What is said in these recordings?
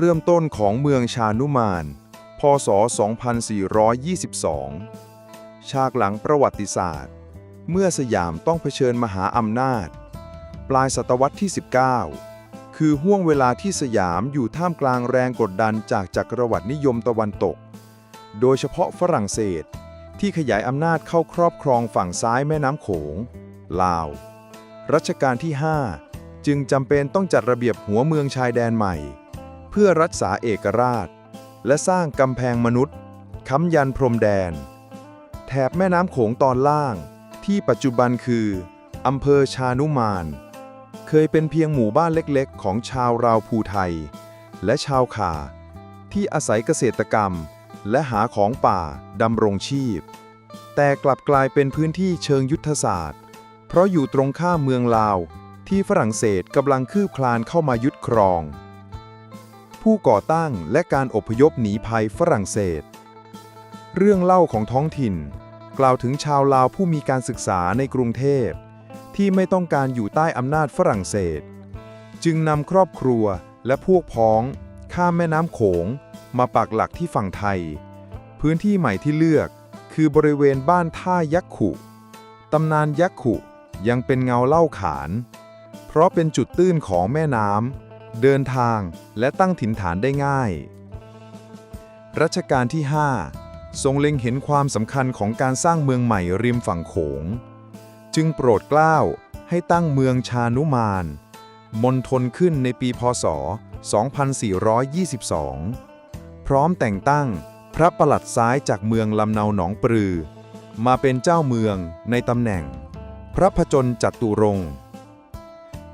เริ่มต้นของเมืองชานุมาน พศ 2422 ฉากหลังประวัติศาสตร์ เมื่อสยามต้องเผชิญมหาอำนาจ ปลายศตวรรษที่ 19 คือห่วงเวลาที่สยามอยู่ท่ามกลางแรงกดดันจากจักรวรรดินิยมตะวันตก โดยเฉพาะฝรั่งเศสที่ขยายอำนาจเข้าครอบครองฝั่งซ้ายแม่น้ำโขง ลาว รัชกาลที่ 5 จึงจำเป็นต้องจัดระเบียบหัวเมืองชายแดนใหม่ พื่อรักษาเอกราช และสร้างกำแพงมนุษย์ค้ำยันพรมแดน แถบแม่น้ำโขงตอนล่าง ที่ปัจจุบันคืออำเภอชานุมาน เคยเป็นเพียงหมู่บ้านเล็กๆ ของชาวราวภูไทย และชาวขาที่อาศัยเกษตรกรรม และหาของป่าดำรงชีพ แต่กลับกลายเป็นพื้นที่เชิงยุทธศาสตร์ เพราะอยู่ตรงข้ามเมืองลาว ที่ฝรั่งเศสกำลังคืบคลานเข้ามายึดครอง ผู้ก่อตั้งและการอพยพหนีภัยฝรั่งเศส เรื่องเล่าของท้องถิ่น กล่าวถึงชาวลาวผู้มีการศึกษาในกรุงเทพ ที่ไม่ต้องการอยู่ใต้อำนาจฝรั่งเศส จึงนำครอบครัวและพวกพ้องข้ามแม่น้ำโขง มาปักหลักที่ฝั่งไทย พื้นที่ใหม่ที่เลือกคือบริเวณบ้านท่ายักขุ ตำนานยักขุยังเป็นเงาเล่าขาน เพราะเป็นจุดตื้นของแม่น้ำ เดินทางและตั้งถิ่นฐานได้ง่าย รัชกาลที่ 5 ทรงเล็งเห็นความสำคัญของการสร้างเมืองใหม่ริมฝั่งโขง จึงโปรดเกล้าให้ตั้งเมืองชานุมาน มณฑลขึ้นในปีพศ 2422 พร้อมแต่งตั้งพระประหลัดซ้ายจากเมืองลำเนาหนองปลือ มาเป็นเจ้าเมืองในตำแหน่ง พระพจนจัตุรง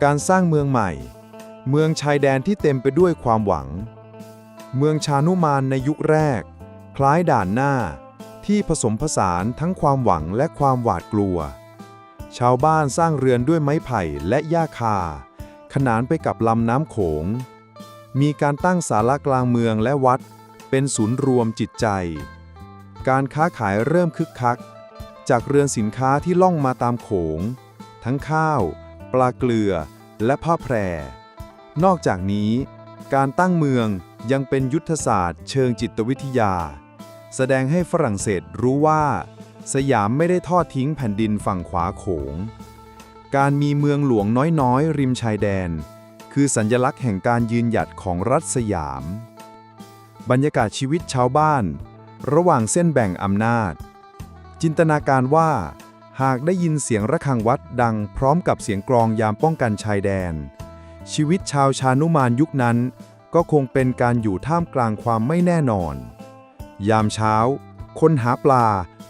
การสร้างเมืองใหม่ เมืองชายแดนที่เต็มไปด้วยความหวัง เมืองชานุมานในยุคแรก คล้ายด่านหน้า ที่ผสมผสานทั้งความหวังและความหวาดกลัว ชาวบ้านสร้างเรือนด้วยไม้ไผ่และหญ้าคา ขนานไปกับลำน้ำโขง มีการตั้งศาลากลางเมืองและวัด เป็นศูนย์รวมจิตใจ การค้าขายเริ่มคึกคัก จากเรือนสินค้าที่ล่องมาตามโขง ทั้งข้าว ปลาเกลือ และผ้าแพร นอกจากนี้ การตั้งเมืองยังเป็นยุทธศาสตร์ เชิงจิตวิทยา แสดงให้ฝรั่งเศสรู้ว่า สยามไม่ได้ทอดทิ้งแผ่นดินฝั่งขวาโขง การมีเมืองหลวงน้อยๆ ริมชายแดน คือสัญลักษณ์แห่งการยืนหยัดของรัฐสยาม บรรยากาศชีวิตชาวบ้าน ระหว่างเส้นแบ่งอำนาจ จินตนาการว่า หากได้ยินเสียงระฆังวัดดังพร้อมกับเสียงกลองยามป้องกันชายแดน ชีวิตชาวชานุมานยุคนั้น ก็คงเป็นการอยู่ท่ามกลางความไม่แน่นอน ยามเช้า คนหาปลา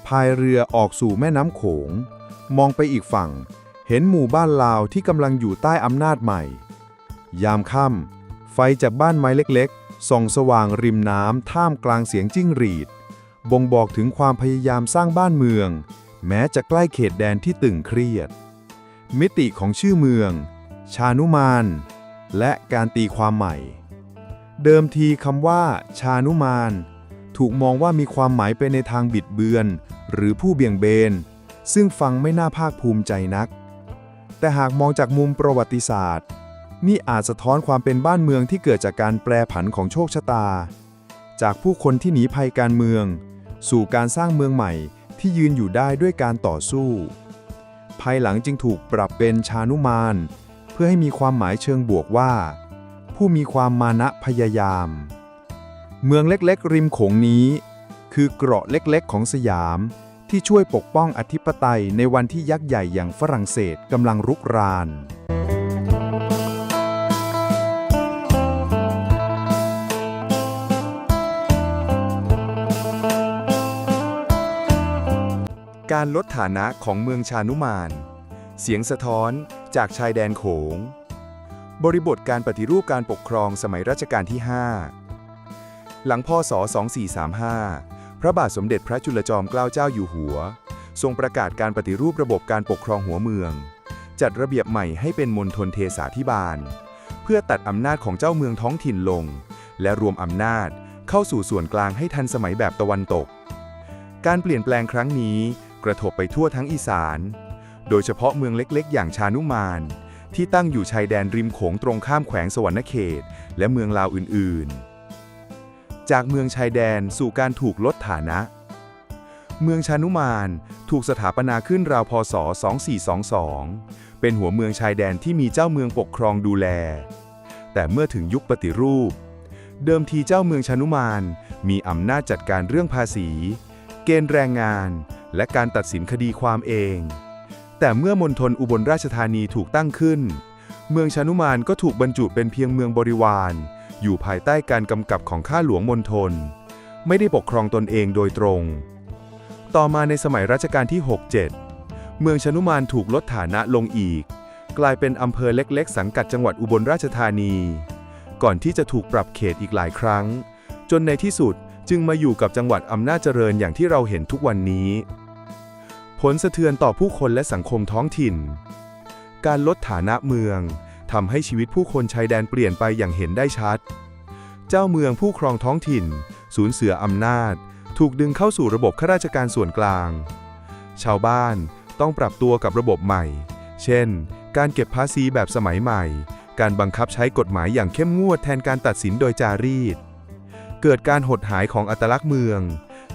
พายเรือออกสู่แม่น้ำโขง มองไปอีกฝั่ง เห็นหมู่บ้านลาวที่กำลังอยู่ใต้อำนาจใหม่ ยามค่ำไฟจากบ้านไม้เล็กๆ ส่องสว่างริมน้ำท่ามกลางเสียงจิ้งหรีด บ่งบอกถึงความพยายามสร้างบ้านเมือง แม้จะใกล้เขตแดนที่ตึงเครียด มิติของชื่อเมือง ชานุมาน และการตีความใหม่ เดิมทีคำว่า ชานุมาน ถูกมองว่ามีความหมายไปในทางบิดเบือน หรือผู้เบี่ยงเบน ซึ่งฟังไม่น่าภาคภูมิใจนัก แต่หากมองจากมุมประวัติศาสตร์ นี่อาจสะท้อนความเป็นบ้านเมืองที่เกิดจากการแปรผันของโชคชะตา จากผู้คนที่หนีภัยการเมือง สู่การสร้างเมืองใหม่ที่ยืนอยู่ได้ด้วยการต่อสู้ ภายหลังจึงถูกปรับเป็นชานุมาน เพื่อให้มีความหมายเชิงบวกว่า ผู้มีความมานะพยายาม เมืองเล็กๆ ริมโขงนี้ คือเกราะเล็กๆ ของสยามที่ช่วยปกป้องอธิปไตยในวันที่ยักษ์ใหญ่อย่างฝรั่งเศสกำลังรุกราน การลดฐานะของเมืองชานุมาน เสียงสะท้อนจากชายแดนโขง บริบทการปฏิรูปการปกครองสมัยรัชกาลที่ 5 หลังพศ 2435 พระบาทสมเด็จพระจุลจอมเกล้าเจ้าอยู่หัว ทรงประกาศการปฏิรูประบบการปกครองหัวเมือง จัดระเบียบใหม่ให้เป็นมณฑลเทศาธิบาล เพื่อตัดอำนาจของเจ้าเมืองท้องถิ่นลง และรวมอำนาจเข้าสู่ส่วนกลางให้ทันสมัยแบบตะวันตก การเปลี่ยนแปลงครั้งนี้กระทบไปทั่วทั้งอีสาน โดยเฉพาะเมืองเล็กๆ อย่างชานุมาน ที่ตั้งอยู่ชายแดนริมโขงตรงข้ามแขวงสวรรณเขต และเมืองลาวอื่นๆ จากเมืองชายแดนสู่การถูกลดฐานะ เมืองชานุมานถูกสถาปนาขึ้นราวพศ 2422 เป็นหัวเมืองชายแดนที่มีเจ้าเมืองปกครองดูแล แต่เมื่อถึงยุคปฏิรูป เดิมทีเจ้าเมืองชานุมานมีอำนาจจัดการเรื่องภาษี เกณฑ์แรงงาน และการตัดสินคดีความเอง แต่เมื่อมณฑลอุบลราชธานีถูกตั้งขึ้น เมืองชานุมานก็ถูกบรรจุเป็นเพียงเมืองบริวาร อยู่ภายใต้การกำกับของข้าหลวงมณฑล ไม่ได้ปกครองตนเองโดยตรง ต่อมาในสมัยรัชกาลที่ 6-7 เมืองชานุมานถูกลดฐานะลงอีก กลายเป็นอำเภอเล็ก ๆ สังกัดจังหวัดอุบลราชธานี ก่อนที่จะถูกปรับเขตอีกหลายครั้ง จนในที่สุดจึงมาอยู่กับจังหวัดอำนาจเจริญอย่างที่เราเห็นทุกวันนี้ ผลสะเทือนต่อผู้คนและสังคมท้องถิ่น การลดฐานะเมืองทำให้ชีวิตผู้คนชายแดนเปลี่ยนไปอย่างเห็นได้ชัด เจ้าเมืองผู้ครองท้องถิ่น สูญเสืออำนาจ ถูกดึงเข้าสู่ระบบข้าราชการส่วนกลาง ชาวบ้านต้องปรับตัวกับระบบใหม่ เช่น การเก็บภาษีแบบสมัยใหม่ การบังคับใช้กฎหมายอย่างเข้มงวดแทนการตัดสินโดยจารีต เกิดการหดหายของอัตลักษณ์เมือง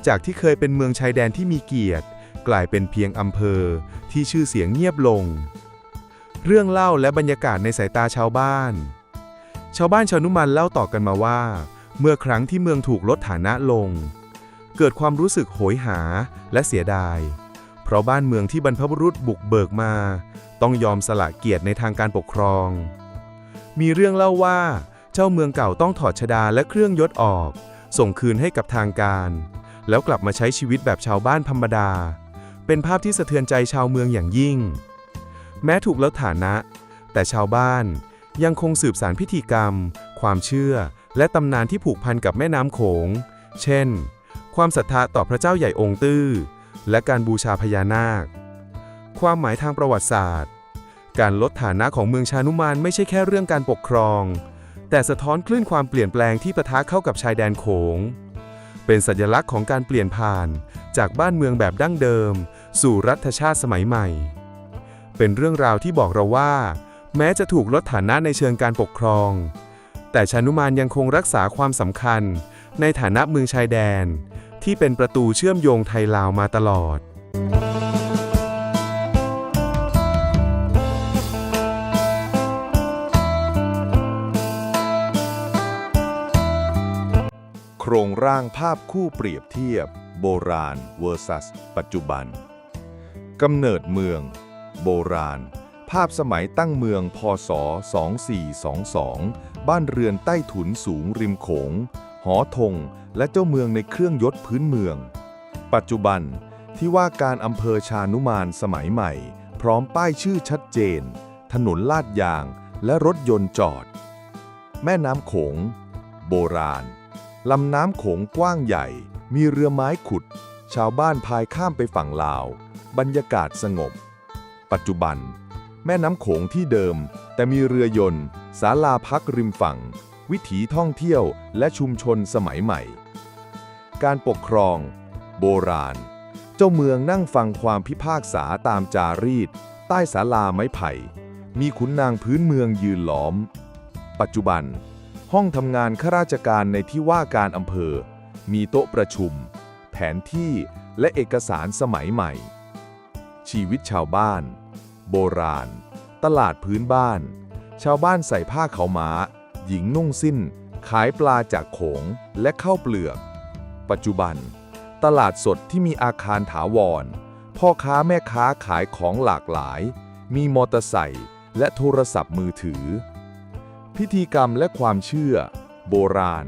จากที่เคยเป็นเมืองชายแดนที่มีเกียรติ กลายเป็นเพียงอำเภอที่ชื่อเสียงเงียบลง เรื่องเล่าและบรรยากาศในสายตาชาวบ้าน ชาวบ้านชาวนุมันเล่าต่อกันมาว่า เมื่อครั้งที่เมืองถูกลดฐานะลง เกิดความรู้สึกโหยหาและเสียดาย เพราะบ้านเมืองที่บรรพบุรุษบุกเบิกมา ต้องยอมสละเกียรติในทางการปกครอง มีเรื่องเล่าว่า เจ้าเมืองเก่าต้องถอดชดาและเครื่องยศออก ส่งคืนให้กับทางการ แล้วกลับมาใช้ชีวิตแบบชาวบ้านธรรมดา เป็นภาพที่สะเทือนใจชาวเมืองอย่างยิ่ง แม้ถูกลดฐานะ แต่ชาวบ้านยังคงสืบสานพิธีกรรม ความเชื่อ และตำนานที่ผูกพันกับแม่น้ำโขง เช่น ความศรัทธาต่อพระเจ้าใหญ่องค์ตื้อ และการบูชาพญานาค ความหมายทางประวัติศาสตร์ การลดฐานะของเมืองชานุมานไม่ใช่แค่เรื่องการปกครอง แต่สะท้อนคลื่นความเปลี่ยนแปลงที่ปะทะเข้ากับชายแดนโขง เป็นสัญลักษณ์ของการเปลี่ยนผ่าน จากบ้านเมืองแบบดั้งเดิม สู่รัฐชาติสมัยใหม่ เป็นเรื่องราวที่บอกเราว่า แม้จะถูกลดฐานะในเชิงการปกครอง แต่ชานุมานยังคงรักษาความสำคัญ ในฐานะเมืองชายแดน ที่เป็นประตูเชื่อมโยงไทยลาวมาตลอด รงร่างภาพคู่เปรียบเทียบ โบราณ vs ปัจจุบันกำเนิดเมือง โบราณ ภาพสมัยตั้งเมืองพศ 2422 บ้านเรือนใต้ถุนสูงริมโขง หอธงและเจ้าเมืองในเครื่องยศพื้นเมือง ปัจจุบันที่ว่าการอำเภอชานุมานสมัยใหม่ พร้อมป้ายชื่อชัดเจน ถนนลาดยางและรถยนต์จอด แม่น้ำโขง โบราณ ลำน้ำโขงกว้างใหญ่ มีเรือไม้ขุด ชาวบ้านพายข้ามไปฝั่งลาว บรรยากาศสงบ ปัจจุบัน แม่น้ำโขงที่เดิม แต่มีเรือยนต์ศาลาพักริมฝั่ง วิถีท่องเที่ยวและชุมชนสมัยใหม่ การปกครอง โบราณ เจ้าเมืองนั่งฟังความพิพากษาตามจารีต ใต้ศาลาไม้ไผ่ มีขุนนางพื้นเมืองยืนล้อม ปัจจุบัน ห้องทำงานข้าราชการในที่ว่าการอำเภอ มีโต๊ะประชุม แผนที่และเอกสารสมัยใหม่ ชีวิตชาวบ้าน โบราณ ตลาดพื้นบ้าน ชาวบ้านใส่ผ้าเขาวม้า หญิงนุ่งสิ้น ขายปลาจากโขงและข้าวเปลือก ปัจจุบัน ตลาดสดที่มีอาคารถาวร พ่อค้าแม่ค้าขายของหลากหลาย มีมอเตอร์ไซค์และโทรศัพท์มือถือ พิธีกรรมและความเชื่อ โบราณ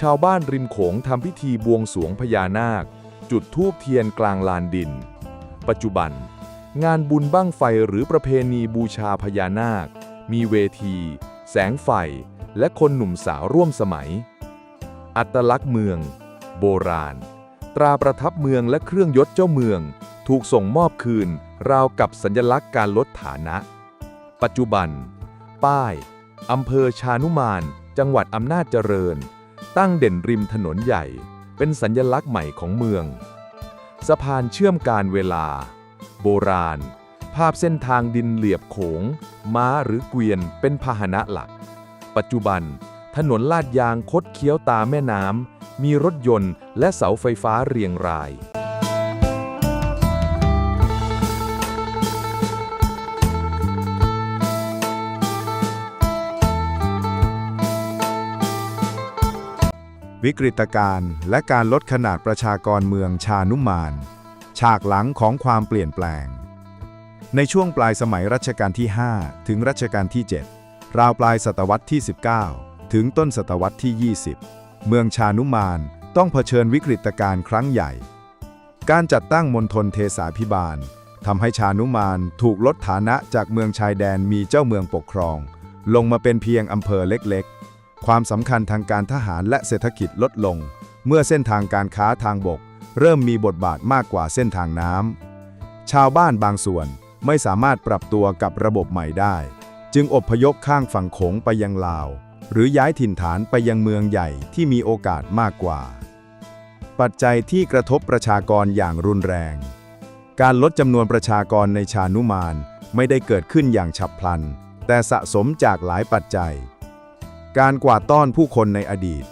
ชาวบ้านริมโขงทำพิธีบวงสวงพญานาค จุดธูปเทียนกลางลานดิน ปัจจุบัน งานบุญบั้งไฟหรือประเพณีบูชาพญานาค มีเวที แสงไฟ และคนหนุ่มสาวร่วมสมัย อัตลักษณ์เมือง โบราณ ตราประทับเมืองและเครื่องยศเจ้าเมือง ถูกส่งมอบคืน ราวกับสัญลักษณ์การลดฐานะ ปัจจุบัน ป้าย อำเภอชานุมาน จังหวัดอำนาจเจริญ ตั้งเด่นริมถนนใหญ่ เป็นสัญลักษณ์ใหม่ของเมือง สะพานเชื่อมการเวลา โบราณภภาพเส้นทางดินเหลียบโขง ม้าหรือเกวียนเป็นพาหนะหลัก ปัจจุบัน ถนนลาดยางคดเคี้ยวตาแม่น้ำมีรถยนต์และเสาไฟฟ้าเรียงราย วิกฤตการณ์และการลดขนาดประชากรเมืองชานุมาน ฉากหลังของความเปลี่ยนแปลง ในช่วงปลายสมัยรัชกาลที่ 5 ถึงรัชกาลที่ 7 ราวปลายศตวรรษที่ 19 ถึงต้นศตวรรษที่ 20 เมืองชานุมานต้องเผชิญวิกฤตการณ์ครั้งใหญ่ การจัดตั้งมณฑลเทสาพิบาลทำให้ชานุมานถูกลดฐานะจากเมืองชายแดนมีเจ้าเมืองปกครอง ลงมาเป็นเพียงอำเภอเล็ก ความสำคัญทางการทหารและเศรษฐกิจลดลง เมื่อเส้นทางการค้าทางบก เริ่มมีบทบาทมากกว่าเส้นทางน้ำชาวบ้านบางส่วนไม่สามารถปรับตัวกับระบบใหม่ได้ จึงอพยพข้างฝั่งโขงไปยังลาว หรือย้ายถิ่นฐานไปยังเมืองใหญ่ที่มีโอกาสมากกว่า ปัจจัยที่กระทบประชากรอย่างรุนแรง การลดจำนวนประชากรในชานุมานไม่ได้เกิดขึ้นอย่างฉับพลัน แต่สะสมจากหลายปัจจัย การกวาดต้อนผู้คนในอดีต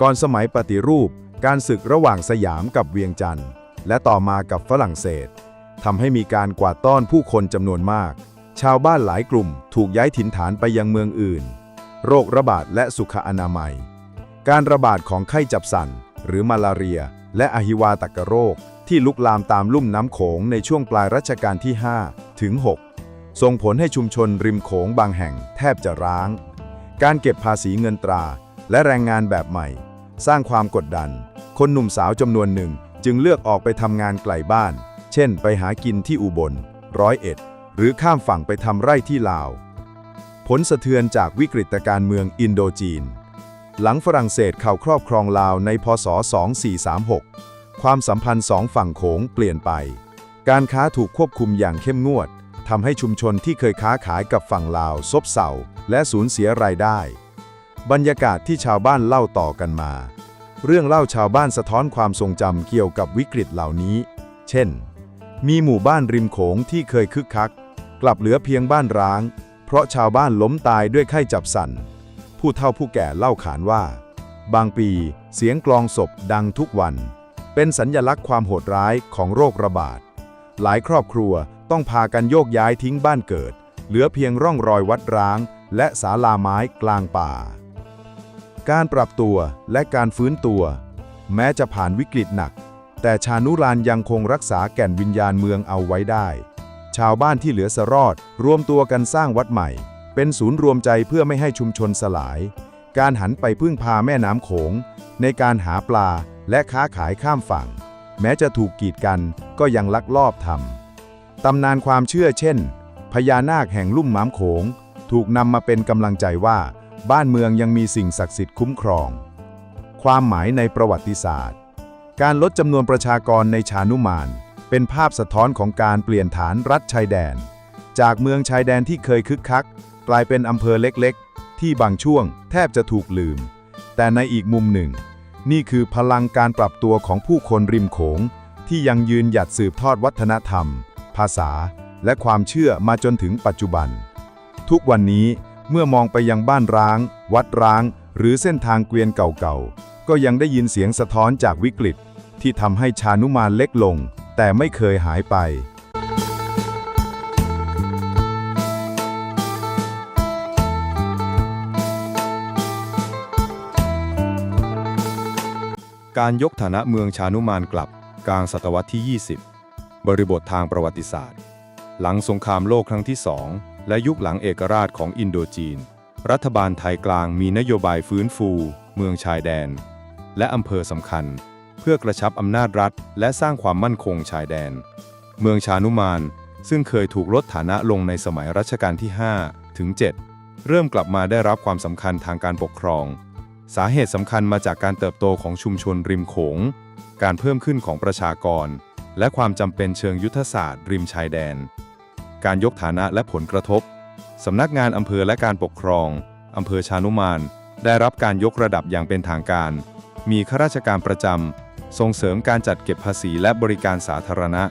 ก่อนสมัยปฏิรูป การศึกระหว่างสยามกับเวียงจันทร์ และต่อมากับฝรั่งเศสทำให้มีการกวาดต้อนผู้คนจำนวนมาก ชาวบ้านหลายกลุ่มถูกย้ายถิ่นฐานไปยังเมืองอื่น โรคระบาดและสุขอนามัย การระบาดของไข้จับสันหรือมาลาเรีย และอหิวาตกโรค ที่ลุกลามตามลุ่มน้ำโขงในช่วงปลายรัชกาลที่ 5 ถึง 6 ส่งผลให้ชุมชนริมโขงบางแห่งแทบจะร้าง การเก็บภาษีเงินตรา และแรงงานแบบใหม่ สร้างความกดดัน คนหนุ่มสาวจำนวนหนึ่งจึงเลือกออกไปทำงานไกลบ้าน เช่น ไปหากินที่อุบล ร้อยเอ็ด หรือข้ามฝั่งไปทำไร่ที่ลาว ผลสะเทือนจากวิกฤตการเมืองอินโดจีน หลังฝรั่งเศสเข้าครอบครองลาวในพศ 2436 ความสัมพันธ์สองฝั่งโขงเปลี่ยนไป การค้าถูกควบคุมอย่างเข้มงวดทำให้ชุมชนที่เคยค้าขายกับฝั่งลาวซบเซา และสูญเสียรายได้ บรรยากาศที่ชาวบ้านเล่าต่อกันมา เรื่องเล่าชาวบ้านสะท้อนความทรงจำเกี่ยวกับวิกฤตเหล่านี้ เช่น มีหมู่บ้านริมโขงที่เคยคึกคัก กลับเหลือเพียงบ้านร้าง เพราะชาวบ้านล้มตายด้วยไข้จับสันผู้เฒ่าผู้แก่เล่าขานว่า บางปีเสียงกลองศพดังทุกวัน เป็นสัญญลักษณ์ความโหดร้ายของโรคระบาด หลายครอบครัวต้องพากันโยกย้ายทิ้งบ้านเกิด เหลือเพียงร่องรอยวัดร้าง และศาลาไม้กลางป่า การปรับตัวและการฟื้นตัว แม้จะผ่านวิกฤตหนัก แต่ชานุรานยังคงรักษาแก่นวิญญาณเมืองเอาไว้ได้ ชาวบ้านที่เหลือสรอด รวมตัวกันสร้างวัดใหม่ เป็นศูนย์รวมใจเพื่อไม่ให้ชุมชนสลาย การหันไปพึ่งพาแม่น้ำโขง ในการหาปลาและค้าขายข้ามฝั่ง แม้จะถูกกีดกันก็ยังลักลอบทำตำนานความเชื่อเช่น พญานาคแห่งลุ่มน้ำโขง ถูกนำมาเป็นกำลังใจว่า บ้านเมืองยังมีสิ่งศักดิ์สิทธิ์คุ้มครอง ความหมายในประวัติศาสตร์ การลดจำนวนประชากรในชานุมาน เป็นภาพสะท้อนของการเปลี่ยนฐานรัฐชายแดน จากเมืองชายแดนที่เคยคึกคัก กลายเป็นอำเภอเล็กๆ ที่บางช่วงแทบจะถูกลืม แต่ในอีกมุมหนึ่ง นี่คือพลังการปรับตัวของผู้คนริมโขง ที่ยังยืนหยัดสืบทอดวัฒนธรรม ภาษา และความเชื่อมาจนถึงปัจจุบัน ทุกวันนี้เมื่อมองไปยังบ้านร้าง วัดร้าง หรือเส้นทางเกวียนเก่าๆ ก็ยังได้ยินเสียงสะท้อนจากวิกฤต ที่ทำให้ชานุมานเล็กลง แต่ไม่เคยหายไป การยกฐานะเมืองชานุมานกลับกลางศตวรรษที่ 20 บริบททางประวัติศาสตร์ หลังสงครามโลกครั้งที่สอง และยุคหลังเอกราชของอินโดจีน รัฐบาลไทยกลางมีนโยบายฟื้นฟู เมืองชายแดน และอำเภอสำคัญ เพื่อกระชับอำนาจรัฐ และสร้างความมั่นคงชายแดน เมืองชานุมาน ซึ่งเคยถูกลดฐานะลงในสมัยรัชกาลที่ 5 ถึง 7 เริ่มกลับมาได้รับความสำคัญทางการปกครอง สาเหตุสำคัญมาจากการเติบโตของชุมชนริมโขง การเพิ่มขึ้นของประชากร และความจำเป็นเชิงยุทธศาสตร์ ริมชายแดน การยกฐานะและผลกระทบ สำนักงานอำเภอและการปกครอง อำเภอชานุมาน ได้รับการยกระดับอย่างเป็นทางการ มีข้าราชการประจำ ส่งเสริมการจัดเก็บภาษีและบริการสาธารณะ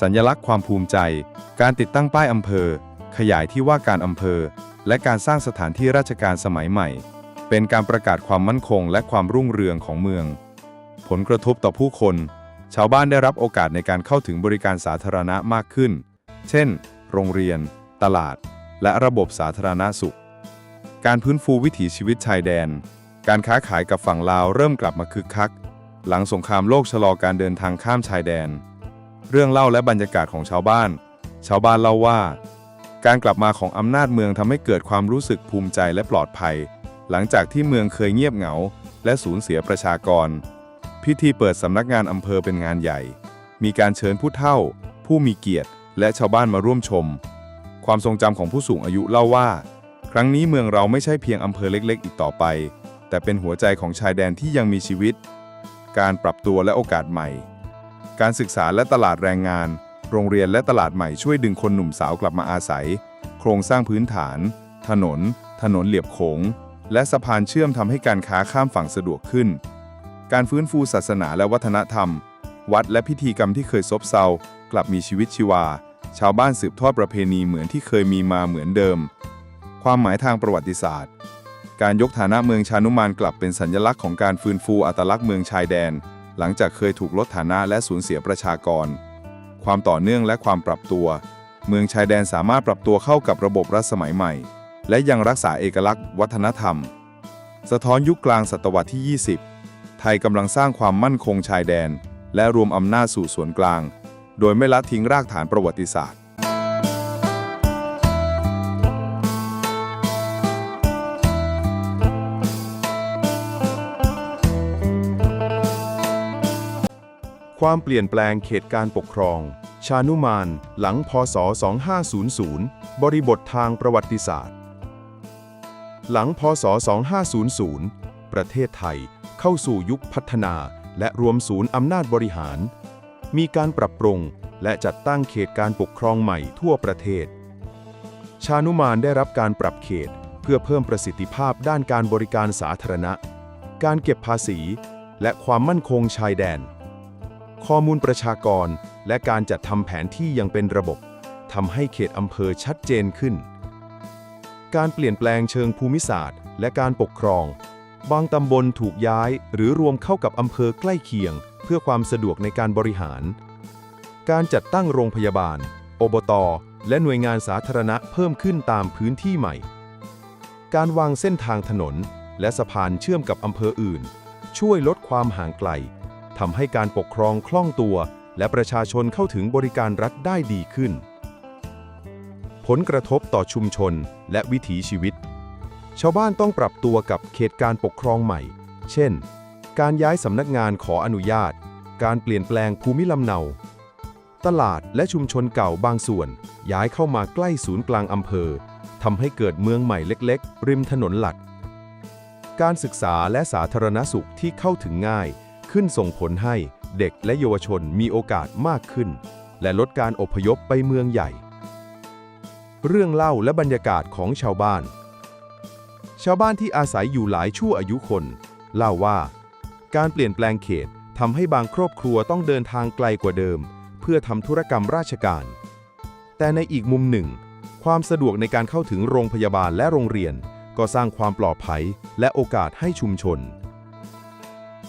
สัญลักษณ์ความภูมิใจ การติดตั้งป้ายอำเภอ ขยายที่ว่าการอำเภอ และการสร้างสถานที่ราชการสมัยใหม่ เป็นการประกาศความมั่นคง และความรุ่งเรืองของเมือง ผลกระทบต่อผู้คน ชาวบ้านได้รับโอกาสในการเข้าถึงบริการสาธารณะมากขึ้น เช่น โรงเรียน ตลาด และระบบสาธารณสุข การพื้นฟูวิถีชีวิตชายแดน การค้าขายกับฝั่งลาวเริ่มกลับมาคึกคัก หลังสงครามโลกชะลอการเดินทางข้ามชายแดน เรื่องเล่าและบรรยากาศของชาวบ้าน ชาวบ้านเล่าว่า การกลับมาของอำนาจเมืองทำให้เกิดความรู้สึกภูมิใจและปลอดภัย หลังจากที่เมืองเคยเงียบเหงา และสูญเสียประชากร พิธีเปิดสำนักงานอำเภอเป็นงานใหญ่ มีการเชิญผู้เฒ่า ผู้มีเกียรติ และชาวบ้านมาร่วมชม ความทรงจำของผู้สูงอายุเล่าว่า ครั้งนี้เมืองเราไม่ใช่เพียงอำเภอเล็กๆ อีกต่อไป แต่เป็นหัวใจของชายแดนที่ยังมีชีวิต การปรับตัวและโอกาสใหม่ การศึกษาและตลาดแรงงาน โรงเรียนและตลาดใหม่ช่วยดึงคนหนุ่มสาวกลับมาอาศัย โครงสร้างพื้นฐาน ถนน ถนนเหลียบโขง และสะพานเชื่อมทำให้การค้าข้ามฝั่งสะดวกขึ้น การฟื้นฟูศาสนาและวัฒนธรรม วัดและพิธีกรรมที่เคยซบเซา กลับมีชีวิตชีวา ชาวบ้านสืบทอดประเพณีเหมือนที่เคยมีมาเหมือนเดิม ความหมายทางประวัติศาสตร์ การยกฐานะเมืองชานุมานกลับเป็นสัญลักษณ์ของการฟื้นฟูอัตลักษณ์เมืองชายแดน หลังจากเคยถูกลดฐานะและสูญเสียประชากร ความต่อเนื่องและความปรับตัว เมืองชายแดนสามารถปรับตัวเข้ากับระบบรัฐสมัยใหม่ และยังรักษาเอกลักษณ์ วัฒนธรรม สะท้อนยุคกลางศตวรรษที่ 20 ไทยกำลังสร้างความมั่นคงชายแดน และรวมอำนาจสู่ส่วนกลาง โดยไม่ละทิ้งรากฐานประวัติศาสตร์ ความเปลี่ยนแปลงเขตการปกครอง ชานุมาน หลังพศ 2500 บริบททางประวัติศาสตร์ หลังพศ 2500 ประเทศไทยเข้าสู่ยุคพัฒนาและรวมศูนย์อำนาจบริหาร มีการปรับปรุง และจัดตั้งเขตการปกครองใหม่ทั่วประเทศ ชานุมานได้รับการปรับเขตเพื่อเพิ่มประสิทธิภาพด้านการบริการสาธารณะ การเก็บภาษี และความมั่นคงชายแดน ข้อมูลประชากรและการจัดทำแผนที่ยังเป็นระบบทำให้เขตอำเภอชัดเจนขึ้น การเปลี่ยนแปลงเชิงภูมิศาสตร์ และการปกครอง บางตำบลถูกย้ายหรือรวมเข้ากับอำเภอใกล้เคียง เพื่อความสะดวกในการบริหาร การจัดตั้งโรงพยาบาล อบต และหน่วยงานสาธารณะเพิ่มขึ้นตามพื้นที่ใหม่ การวางเส้นทางถนน และสะพานเชื่อมกับอำเภออื่น ช่วยลดความห่างไกลทำให้การปกครองคล่องตัว และประชาชนเข้าถึงบริการรัฐได้ดีขึ้น ผลกระทบต่อชุมชนและวิถีชีวิต ชาวบ้านต้องปรับตัวกับเขตการปกครองใหม่ เช่น การย้ายสำนักงานขออนุญาต การเปลี่ยนแปลงภูมิลำเนา ตลาดและชุมชนเก่าบางส่วน ย้ายเข้ามาใกล้ศูนย์กลางอำเภอทำให้เกิดเมืองใหม่เล็กๆ ริมถนนหลัก การศึกษาและสาธารณสุขที่เข้าถึงง่าย ขึ้นส่งผลให้เด็กและเยาวชนมีโอกาสมากขึ้น และลดการอพยพไปเมืองใหญ่ เรื่องเล่าและบรรยากาศของชาวบ้าน ชาวบ้านที่อาศัยอยู่หลายชั่วอายุคน เล่าว่า การเปลี่ยนแปลงเขตทำให้บางครอบครัวต้องเดินทางไกลกว่าเดิม เพื่อทำธุรกรรมราชการ แต่ในอีกมุมหนึ่ง ความสะดวกในการเข้าถึงโรงพยาบาลและโรงเรียน ก็สร้างความปลอดภัยและโอกาสให้ชุมชน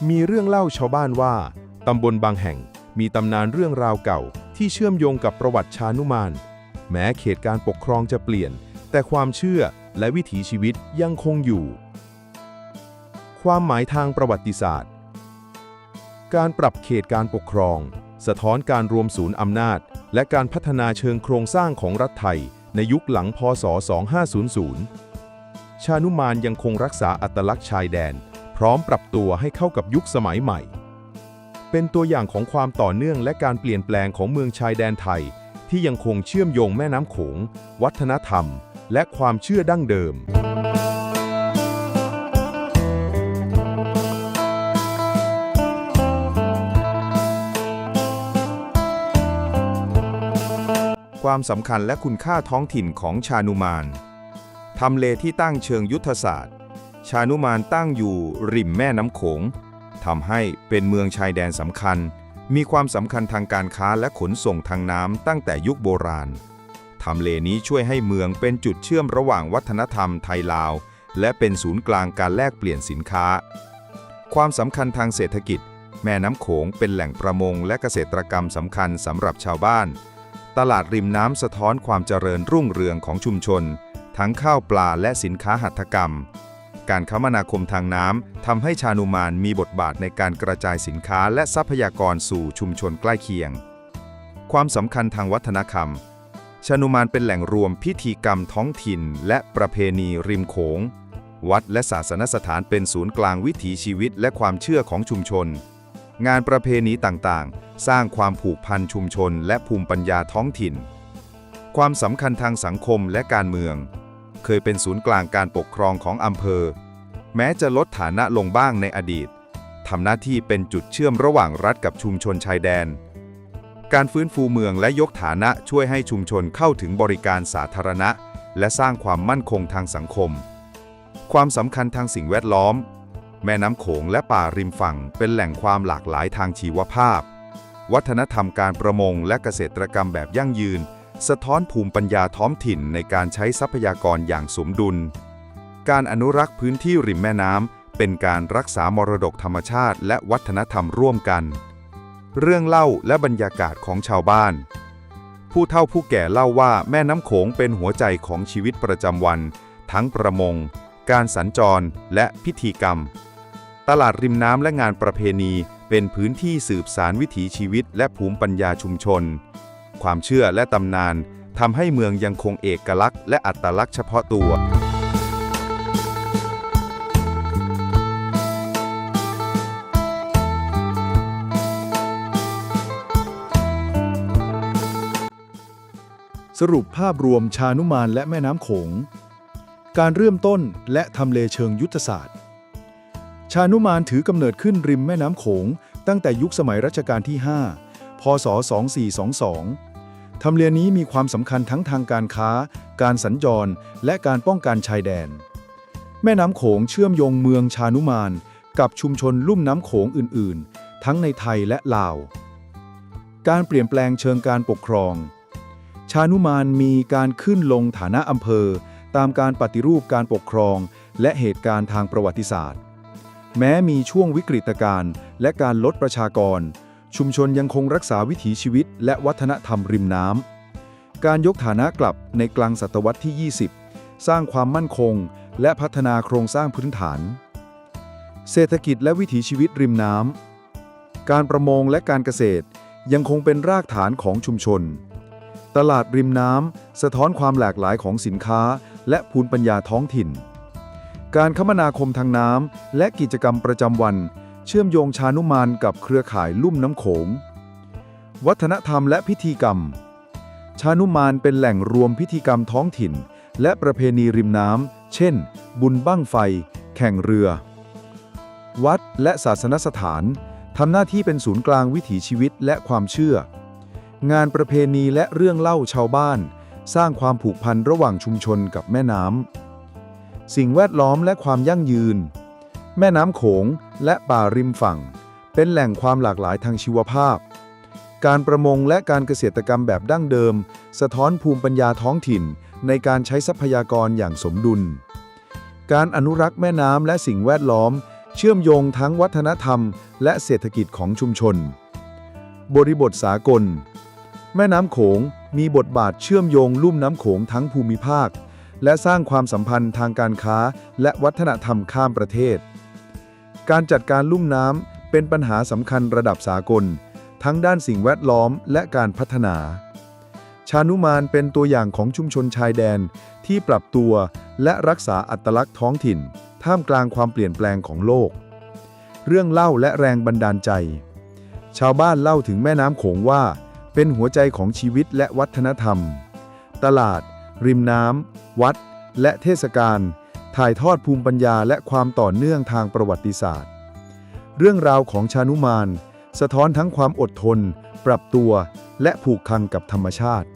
มีเรื่องเล่าชาวบ้านว่าตำบลบางแห่งมีตำนานเรื่องราวเก่า ที่เชื่อมโยงกับประวัติชานุมาน แม้เขตการปกครองจะเปลี่ยน แต่ความเชื่อและวิถีชีวิตยังคงอยู่ ความหมายทางประวัติศาสตร์ การปรับเขตการปกครอง สะท้อนการรวมศูนย์อำนาจ และการพัฒนาเชิงโครงสร้างของรัฐไทย ในยุคหลังพศ 2500 ชานุมานยังคงรักษาอัตลักษณ์ชายแดน พร้อมปรับตัวให้เข้ากับยุคสมัยใหม่ เป็นตัวอย่างของความต่อเนื่องและการเปลี่ยนแปลงของเมืองชายแดนไทย ที่ยังคงเชื่อมโยงแม่น้ำโขง วัฒนธรรม และความเชื่อดั้งเดิม ความสำคัญและคุณค่าท้องถิ่นของชานุมานทำเลที่ตั้งเชิงยุทธศาสตร์ ชานุมานตั้งอยู่ริมแม่น้ำโขงทำให้เป็นเมืองชายแดนสำคัญ มีความสำคัญทางการค้าและขนส่งทางน้ำตั้งแต่ยุคโบราณทำเลนี้ช่วยให้เมืองเป็นจุดเชื่อมระหว่างวัฒนธรรมไทยลาว และเป็นศูนย์กลางการแลกเปลี่ยนสินค้า ความสำคัญทางเศรษฐกิจ แม่น้ำโขงเป็นแหล่งประมงและเกษตรกรรมสำคัญสำหรับชาวบ้าน ตลาดริมน้ำสะท้อนความเจริญรุ่งเรืองของชุมชน ทั้งข้าวปลาและสินค้าหัตถกรรม การคมนาคมทางน้ำทำให้ชานุมานมีบทบาทในการกระจายสินค้าและทรัพยากรสู่ชุมชนใกล้เคียง ความสำคัญทางวัฒนธรรม ชานุมานเป็นแหล่งรวมพิธีกรรมท้องถิ่น และประเพณีริมโขง วัดและศาสนสถานเป็นศูนย์กลางวิถีชีวิตและความเชื่อของชุมชน งานประเพณีต่างๆ สร้างความผูกพันชุมชนและภูมิปัญญาท้องถิ่น ความสำคัญทางสังคมและการเมือง เคยเป็นศูนย์กลางการปกครองของอำเภอ แม้จะลดฐานะลงบ้างในอดีตทำหน้าที่เป็นจุดเชื่อมระหว่างรัฐกับชุมชนชายแดน การฟื้นฟูเมืองและยกฐานะช่วยให้ชุมชนเข้าถึงบริการสาธารณะ และสร้างความมั่นคงทางสังคม ความสำคัญทางสิ่งแวดล้อม แม่น้ำโขงและป่าริมฝั่งเป็นแหล่งความหลากหลายทางชีวภาพ วัฒนธรรมการประมงและเกษตรกรรมแบบยั่งยืน สะท้อนภูมิปัญญาท้องถิ่นในการใช้ทรัพยากรอย่างสมดุล การอนุรักษ์พื้นที่ริมแม่น้ำเป็นการรักษามรดกธรรมชาติ และวัฒนธรรมร่วมกัน เรื่องเล่าและบรรยากาศของชาวบ้าน ผู้เฒ่าผู้แก่เล่าว่าแม่น้ำโขงเป็นหัวใจของชีวิตประจำวัน ทั้งประมง การสัญจรและพิธีกรรม ตลาดริมน้ำและงานประเพณีเป็นพื้นที่สืบสารวิถีชีวิตและภูมิปัญญาชุมชน ความเชื่อและตำนานทำให้เมืองยังคงเอกลักษณ์และอัตลักษณ์เฉพาะตัว สรุปภาพรวมชานุมานและแม่น้ำโขง การเริ่มต้นและทำเลเชิงยุทธศาสตร์ ชานุมานถือกำเนิดขึ้นริมแม่น้ำโขง ตั้งแต่ยุคสมัยรัชกาลที่ 5 พศ 2422 ทำเลนี้มีความสำคัญทั้งทางการค้า การสัญจร และการป้องกันชายแดน แม่น้ำโขงเชื่อมโยงเมืองชานุมาน กับชุมชนลุ่มน้ำโขงอื่น ๆ ทั้งในไทยและลาว การเปลี่ยนแปลงเชิงการปกครอง ชานุมานมีการขึ้นลงฐานะอำเภอ ตามการปฏิรูปการปกครอง และเหตุการณ์ทางประวัติศาสตร์ แม้มีช่วงวิกฤตการณ์และการลดประชากร ชุมชนยังคงรักษาวิถีชีวิต และวัฒนธรรมริมน้ำ การยกฐานะกลับในกลางศตวรรษที่ 20 สร้างความมั่นคง และพัฒนาโครงสร้างพื้นฐาน เศรษฐกิจและวิถีชีวิตริมน้ำ การประมงและการเกษตรยังคงเป็นรากฐานของชุมชน ตลาดริมน้ำสะท้อนความหลากหลายของสินค้า และภูมิปัญญาท้องถิ่น การคมนาคมทางน้ำและกิจกรรมประจำวัน เชื่อมโยงชานุมานกับเครือข่ายลุ่มน้ำโขง วัฒนธรรมและพิธีกรรม ชานุมานเป็นแหล่งรวมพิธีกรรมท้องถิ่น และประเพณีริมน้ำ เช่น บุญบั้งไฟ แข่งเรือ วัดและศาสนสถานทำหน้าที่เป็นศูนย์กลางวิถีชีวิตและความเชื่อ งานประเพณีและเรื่องเล่าชาวบ้าน สร้างความผูกพันระหว่างชุมชนกับแม่น้ำ สิ่งแวดล้อมและความยั่งยืน แม่น้ำโขงและป่าริมฝั่ง เป็นแหล่งความหลากหลายทางชีวภาพ การประมงและการเกษตรกรรมแบบดั้งเดิม สะท้อนภูมิปัญญาท้องถิ่น ในการใช้ทรัพยากรอย่างสมดุล การอนุรักษ์แม่น้ำและสิ่งแวดล้อม เชื่อมโยงทั้งวัฒนธรรม และเศรษฐกิจของชุมชน บริบทสากล แม่น้ำโขงมีบทบาทเชื่อมโยงลุ่มน้ำโขงทั้งภูมิภาค และสร้างความสัมพันธ์ทางการค้า และวัฒนธรรมข้ามประเทศ การจัดการลุ่มน้ำเป็นปัญหาสำคัญระดับสากล ทั้งด้านสิ่งแวดล้อมและการพัฒนา ชานุมานเป็นตัวอย่างของชุมชนชายแดนที่ปรับตัวและรักษาอัตลักษณ์ท้องถิ่น ท่ามกลางความเปลี่ยนแปลงของโลก เรื่องเล่าและแรงบันดาลใจ ชาวบ้านเล่าถึงแม่น้ำโขงว่า เป็นหัวใจของชีวิตและวัฒนธรรม ตลาด ริมน้ำวัด และเทศกาลถ่ายทอดภูมิปัญญาและความต่อเนื่องทางประวัติศาสตร์ เรื่องราวของชานุมาน สะท้อนทั้งความอดทน ปรับตัว และผูกพันกับธรรมชาติ